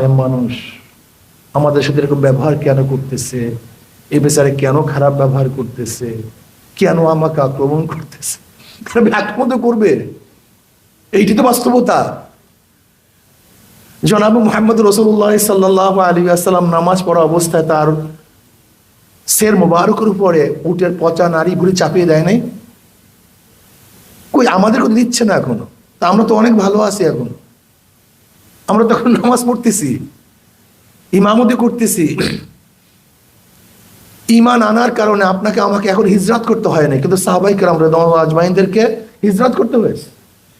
মানুষ, আমাদের সাথে এরকম ব্যবহার কেন করতেছে? এ বেচারে কেন খারাপ ব্যবহার করতেছে? কেন আমাকে আক্রমণ করতেছে? আক্রমণ তো করবে। এইটি তো বাস্তবতা। জনাব মোহাম্মদ রসুল্লাহ সাল্লাহ আলী আসসালাম নামাজ পড়া অবস্থায় তার শের মোবারকের উপরে উটের পচা নারী ঘুরে চাপিয়ে দেয় নাই। কই আমাদের কথা দিচ্ছে না এখনও? তা আমরা তো অনেক ভালো আছি এখন। আমরা তখন নামাজ পড়তেছি, ইমামতি করতেছি। ইমান আনার কারণে আপনাকে আমাকে এখন হিজরাত করতে হয় না কিন্তু সাহাবাই কেরাম রেদম আজমাইনদেরকে হিজরাত করতে হয়েছে।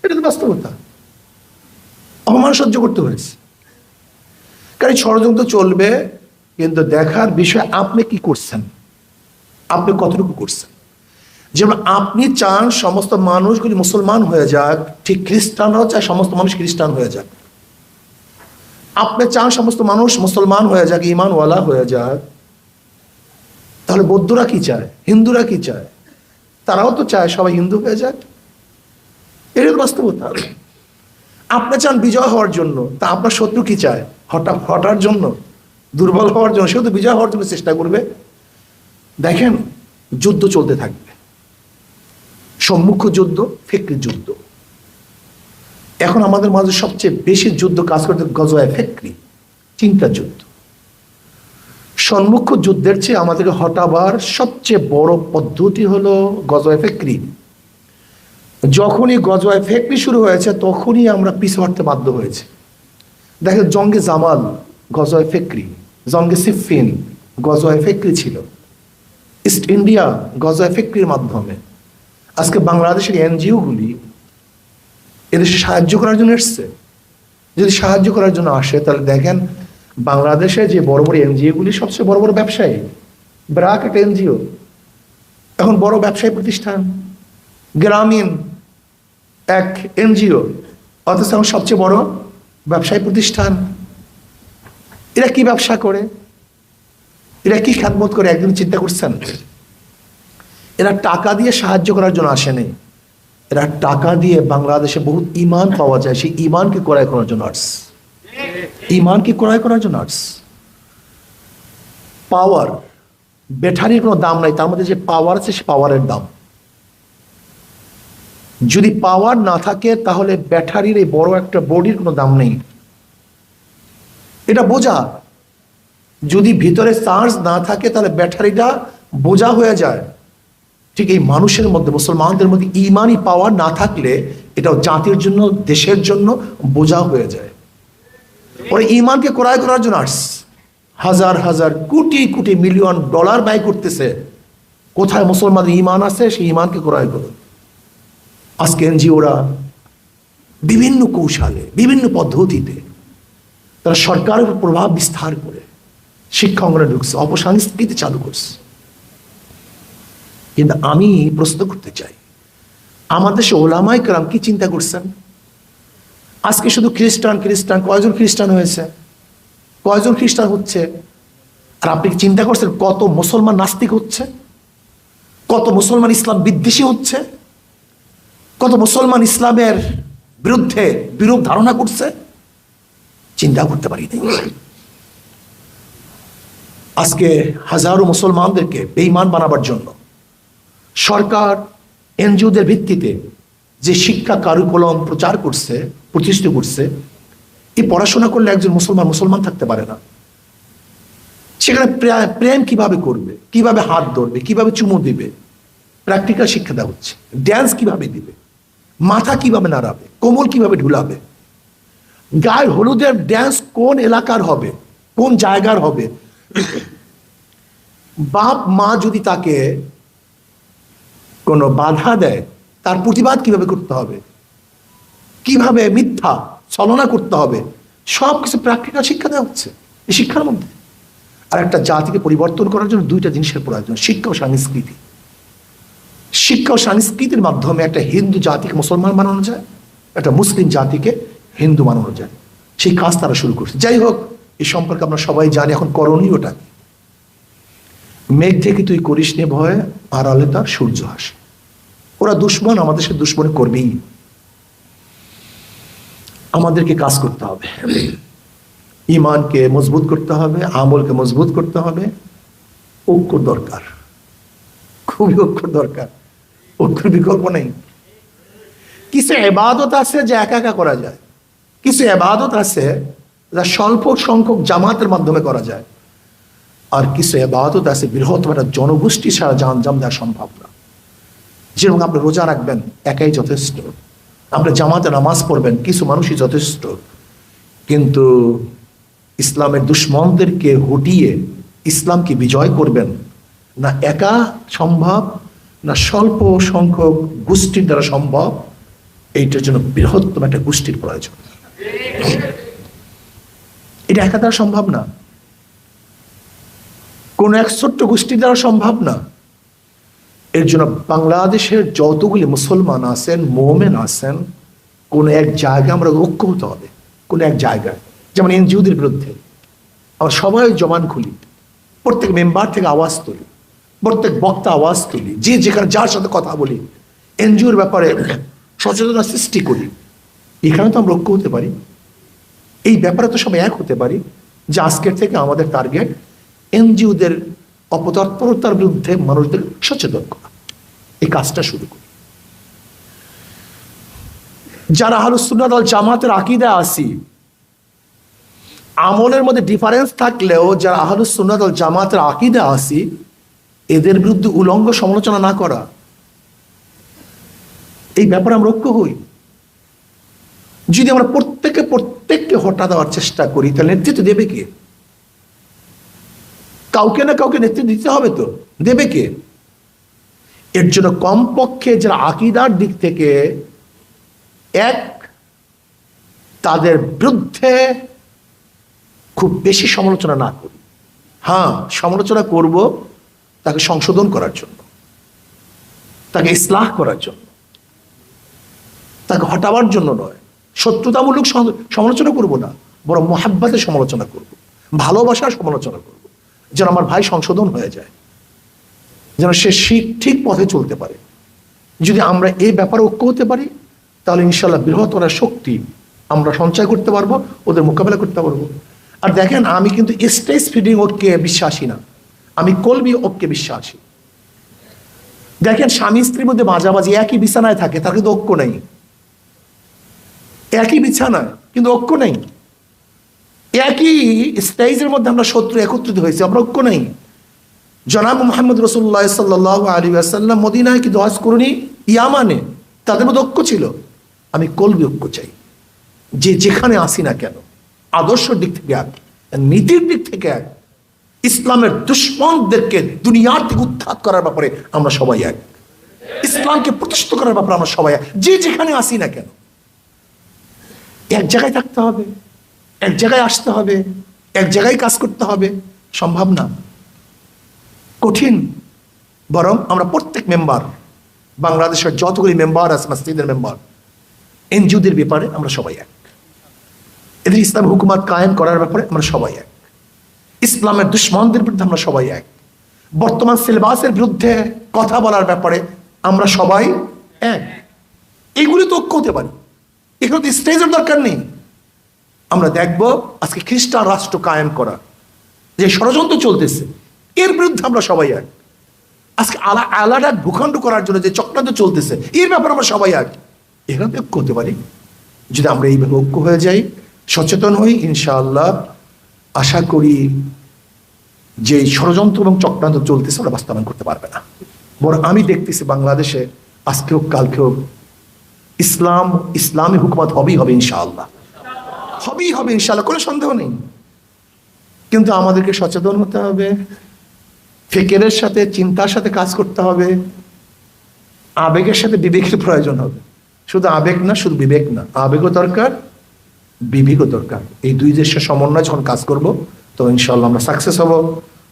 এটা তো বাস্তবতা। অপমান সহ্য করতে হয়েছে। কারণ ষড়যন্ত্র চলবে, কিন্তু দেখার বিষয় আপনি কি করছেন? আপনি কতটুকু করছেন? যেমন আপনি চান সমস্ত মানুষগুলি মুসলমান হয়ে যাক, ঠিক খ্রিস্টানরাও চায় সমস্ত মানুষ খ্রিস্টান হয়ে যাক। আপনি চান সমস্ত মানুষ মুসলমান হয়ে যাক ইমানওয়ালা হয়ে যাক। তাহলে বৌদ্ধরা কি চায়? হিন্দুরা কি চায়? তারাও তো চায় সবাই হিন্দু হয়ে যাক। এর বাস্তবতা। আপনি চান বিজয় হওয়ার জন্য, তা আপনার শত্রু কি চায়? হঠাৎ হটার জন্য? দুর্বল হওয়ার জন্য? সে তো বিজয় হওয়ার জন্য চেষ্টা করবে। দেখেন, যুদ্ধ চলতে থাকবে। সম্মুখ যুদ্ধ ফেকরি যুদ্ধ। এখন আমাদের মাঝে সবচেয়ে বেশি যুদ্ধ কাজ করতে গজওয়ায় ফেকরি, চিন্তা যুদ্ধ। সম্মুখ যুদ্ধের চেয়ে আমাদেরকে হটাবার সবচেয়ে বড় পদ্ধতি হলো গজওয়ায় ফেকরি। যখনই গজওয়ায় ফেকরি শুরু হয়েছে, তখনই আমরা পিছু হটতে বাধ্য হয়েছে। দেখেন, জঙ্গে জামাল গজওয়ায় ফেকরি, জঙ্গে সিফিন গজওয়ায় ফেকরি ছিল। ইস্ট ইন্ডিয়া গজওয়ায় ফেকরির মাধ্যমে। আজকে বাংলাদেশের এনজিওগুলি এদেশে সাহায্য করার জন্য এসছে। যদি সাহায্য করার জন্য আসে, তাহলে দেখেন বাংলাদেশে যে বড় বড় এনজিওগুলি সবচেয়ে বড় বড় ব্যবসায়ী। ব্রাক একটা এনজিও। এখন বড় ব্যবসায়ী প্রতিষ্ঠান, গ্রামীণ এক এনজিও। অথচ এখন সবচেয়ে বড় ব্যবসায়ী প্রতিষ্ঠান। এরা কি ব্যবসা করে? এরা কি খ্যাতবোধ করে? একদিন চিন্তা করছেন। এরা টাকা দিয়ে সাহায্য করার জন্য আসেনি। এরা টাকা দিয়ে বাংলাদেশে বহুত ইমান পাওয়া যায়, সেই ইমানকে ক্রয় করার জন্য আর্টস ইমানকে ক্রয় করার জন্য আর্টস পাওয়ার ব্যাটারির কোনো দাম নাই, তার মধ্যে যে পাওয়ার আছে, সে পাওয়ারের দাম। যদি পাওয়ার না থাকে, তাহলে ব্যাটারির এই বড় একটা বডির কোনো দাম নেই। এটা বোঝা। যদি ভিতরে চার্জ না থাকে, তাহলে ব্যাটারিটা বোঝা হয়ে যায়। ঠিক এই মানুষের মধ্যে, মুসলমানদের মধ্যে ইমানই পাওয়ার না থাকলে এটাও জাতির জন্য, দেশের জন্য বোঝা হয়ে যায়। ওরা ইমানকে ক্রয় করার জন্য আস হাজার হাজার, কোটি কোটি মিলিয়ন ডলার ব্যয় করতেছে। কোথায় মুসলমানদের ইমান আছে, সেই ইমানকে ক্রয় করো আজকে এনজিওরা বিভিন্ন কৌশলে, বিভিন্ন পদ্ধতিতে তারা সরকারের প্রভাব বিস্তার করে শিক্ষা অঙ্গনে ঢুকছে, অপসংস্কৃতি চালু করছে। কিন্তু আমি প্রশ্ন করতে চাই। আমাদের দেশে ওলামাই কালাম কি চিন্তা করছেন? আজকে শুধু খ্রিস্টান খ্রিস্টান, কয়জন খ্রিস্টান হয়েছে? কয়জন খ্রিস্টান হচ্ছে? আর আপনি চিন্তা করছেন কত মুসলমান নাস্তিক হচ্ছে? কত মুসলমান ইসলাম বিদ্বেষী হচ্ছে? কত মুসলমান ইসলামের বিরুদ্ধে বিরূপ ধারণা করছে? চিন্তা করতে পারি আজকে হাজারো মুসলমানদেরকে বেইমান বানাবার জন্য সরকার, এনজিওদের ভিত্তিতে যে শিক্ষা কারুকলম প্রচার করছে, প্রতিষ্ঠিত করছে, এই পড়াশোনা করলে একজন মুসলমান মুসলমান থাকতে পারে না। সেখানে প্রেম কীভাবে করবে? কীভাবে হাত ধরবে? কীভাবে চুমু দিবে? প্র্যাকটিক্যাল শিক্ষা দেওয়া হচ্ছে। ড্যান্স কীভাবে দিবে? মাথা কীভাবে নাড়াবে? কোমল কীভাবে ঢুলাবে? গায়ে হলুদের ড্যান্স কোন এলাকার হবে? কোন জায়গার হবে? বাপ মা যদি তাকে কোনো বাধা দেয়, তার প্রতিবাদ কীভাবে করতে হবে? কীভাবে মিথ্যা ছলনা করতে হবে? সব কিছু প্র্যাকটিক্যাল শিক্ষা দেওয়া হচ্ছে এই শিক্ষার মধ্যে। আর একটা জাতিকে পরিবর্তন করার জন্য দুইটা জিনিসের প্রয়োজন, শিক্ষা ও সংস্কৃতি। শিক্ষা ও সংস্কৃতির মাধ্যমে একটা হিন্দু জাতিকে মুসলমান বানানো যায়, একটা মুসলিম জাতিকে হিন্দু বানানো যায়। সেই কাজ তারা শুরু করছে। যাই হোক এই সম্পর্কে আমরা সবাই জানি, এখন করণীয়টা মেঘ থেকে তুই করিস নে ভয়, আড়ালে তার সূর্য হাসে ওরা দুশ্মন, আমাদের সে দুশ্মনে করবেই আমাদেরকে কাজ করতে হবে। ইমানকে মজবুত করতে হবে, আমলকে মজবুত করতে হবে। ঐক্য দরকার। খুবই ঐক্য দরকার। ঐক্যের বিকল্প নেই। কিছু এবাদত আছে যা একা একা করা যায়। কিছু এবাদত আছে যা স্বল্প সংখ্যক জামাতের মাধ্যমে করা যায়। আর কিছু এবাদত আছে? বৃহত্তম একটা জনগোষ্ঠী ছাড়া জানজাম দেওয়া সম্ভব না। যেরকম আপনি রোজা রাখবেন, একাই যথেষ্ট। আপনি জামাতে নামাজ পড়বেন, কিছু মানুষই যথেষ্ট। কিন্তু ইসলামের দুশ্মনদেরকে হটিয়ে ইসলামকে বিজয় করবেন, না একা সম্ভব, না স্বল্প সংখ্যক গোষ্ঠীর দ্বারা সম্ভব, এইটার জন্য বৃহত্তম একটা গোষ্ঠীর প্রয়োজন। এটা একা দ্বারা সম্ভব না। কোন এক ছোট্ট গোষ্ঠীর দ্বারা সম্ভব না। এর জন্য বাংলাদেশের যতগুলি মুসলমান আছেন, মোমেন আছেন, কোন এক জায়গায় আমরা ঐক্য হতে হবে, কোন এক জায়গায়। যেমন এনজিওদের বিরুদ্ধে। আমরা সবাই জমান খুলি, প্রত্যেক মেম্বার থেকে আওয়াজ তুলি, প্রত্যেক বক্তা আওয়াজ তুলি, যে যেখানে যার সাথে কথা বলি, এনজিওর ব্যাপারে সচেতনতা সৃষ্টি করি। এখানে তো আমরা ঐক্য হতে পারি। এই ব্যাপারে তো সবাই এক হতে পারি যে আজকের থেকে আমাদের টার্গেট এনজিওদের অপতৎপরতার বিরুদ্ধে মানুষদের সচেতন করা। এই কাজটা শুরু করি। যারা আহলুসুন্নাত দল জামাতের আকিদা আসি আমলের মধ্যে ডিফারেন্স থাকলেও যারা আহলুসুন্নাত দল জামাতের আকিদা আসি এদের বিরুদ্ধে উলঙ্গ সমালোচনা না করা, এই ব্যাপারে আমরা ঐক্য হই। যদি আমরা প্রত্যেকে প্রত্যেককে হটা দেওয়ার চেষ্টা করি, তাহলে নেতৃত্ব দেবে কে? কাউকে না কাউকে নেতৃত্ব দিতে হবে তো। দেবে কে? এর জন্য কমপক্ষে যারা আকিদার দিক থেকে এক, তাদের বিরুদ্ধে খুব বেশি সমালোচনা না করি। হ্যাঁ সমালোচনা করব তাকে সংশোধন করার জন্য, তাকে ইসলাহ করার জন্য, তাকে হটাবার জন্য নয়। শত্রুতামূলক সমালোচনা করব না, বরং মহাব্বাতের সমালোচনা করব, ভালোবাসার সমালোচনা করব। যেন আমার ভাই সংশোধন হয়ে যায়, যেন সে শিখ ঠিক পথে চলতে পারে। যদি আমরা এই ব্যাপারে ঐক্য হতে পারি, তাহলে ইনশাল্লাহ বৃহত্তর শক্তি আমরা সঞ্চয় করতে পারব, ওদের মোকাবেলা করতে পারব। আর দেখেন, আমি কিন্তু স্টেজ ফিডিং ঐক্যে বিশ্বাসী না। আমি কলবি ঐক্যে বিশ্বাসী। দেখেন, স্বামী স্ত্রীর মধ্যে মাঝামাঝি একই বিছানায় থাকে, তার কিন্তু ঐক্য নেই। একই বিছানায়, কিন্তু ঐক্য নেই। একই স্টেজের মধ্যে আমরা শত্রু একত্রিত হয়েছি, আমরা ঐক্য নেই। জনাব মোহাম্মদ রসুল্লাহ সাল্লাহ আলী আসাল্লাম মদিনায় কি দোয়াজ করুনি, ইয়ামানে। তাদের মধ্যে ঐক্য ছিল। আমি কলবি ঐক্য চাই। যে যেখানে আসি না কেন, আদর্শের দিক থেকে এক, নীতির দিক থেকে এক, ইসলামের দুশ্মনদেরকে দুনিয়ার থেকে উত্থাত করার ব্যাপারে আমরা সবাই এক। ইসলামকে প্রতিষ্ঠিত করার ব্যাপারে আমরা সবাই এক। যে যেখানে আসি না কেন, এক জায়গায় থাকতে হবে। এক জায়গায় আসতে হবে, এক জায়গায় কাজ করতে হবে, সম্ভব না। কঠিন, বরং আমরা প্রত্যেক মেম্বার, বাংলাদেশের যতগুলি মেম্বার আছে, মসজিদের মেম্বার, এনজিওদের ব্যাপারে আমরা সবাই এক। এদের ইসলাম হুকুমাত কায়েম করার ব্যাপারে আমরা সবাই এক। ইসলামের দুশ্মনদের বিরুদ্ধে আমরা সবাই এক। বর্তমান সিলেবাসের বিরুদ্ধে কথা বলার ব্যাপারে আমরা সবাই এক। এগুলি তো ঐক্য হতে পারি। এগুলো তো স্টেজের দরকার নেই। আমরা দেখব আজকে খ্রিস্টান রাষ্ট্র কায়েম করা, যে ষড়যন্ত্র চলতেছে, এর বিরুদ্ধে আমরা সবাই এক। আজকে আলা, আলাদা ভূখণ্ড করার জন্য যে চক্রান্ত চলতেছে, এর ব্যাপারে আমরা সবাই এক। এখানে ঐক্য হতে পারি। যদি আমরা এইভাবে ঐক্য হয়ে যাই, সচেতন হই, ইনশাআল্লাহ, আশা করি যে ষড়যন্ত্র এবং চক্রান্ত চলতেছে, ওরা বাস্তবায়ন করতে পারবে না। বরং আমি দেখতেছি বাংলাদেশে আজকে হোক কালকে হোক ইসলাম, ইসলামী হুকুমত হবেই হবে, ইনশাআল্লাহ। হবেই হবে ইনশাআল্লাহ, কোনো সন্দেহ নেই। কিন্তু আমাদেরকে সচেতন হতে হবে, ফেকেরের সাথে, চিন্তার সাথে কাজ করতে হবে, আবেগের সাথে বিবেকের প্রয়োজন হবে। শুধু আবেগ না, শুধু বিবেক না, আবেগও দরকার, বিবেকও দরকার। এই দুই দেশের সমন্বয় যখন কাজ করব, তো ইনশাল্লাহ আমরা সাকসেস হব।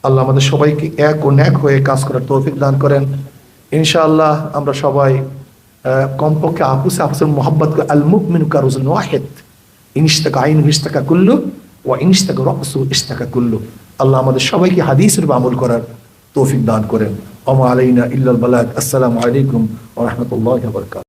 আল্লাহ আমাদের সবাইকে এক ও ন্যাক হয়ে কাজ করার তৌফিক দান করেন। ইনশাআল্লাহ আমরা সবাই কমপক্ষে আপুসে আপুসের মোহাম্মত আল মুকমিন কারুজুল ওয়াহেদ ইনস্তাকা আইন ইস্তাকা কুল্লু ও ইনস্তাক রকসু ইস্তাকা কুল্লু। আল্লাহ আমাদের সবাইকে হাদিসের আমল করার তৌফিক দান করেন। ওমা আলাইনা ইল্লাল বালাক আসসালামু আলাইকুম ওয়া রাহমাতুল্লাহি ওয়া বারাকাতুহু।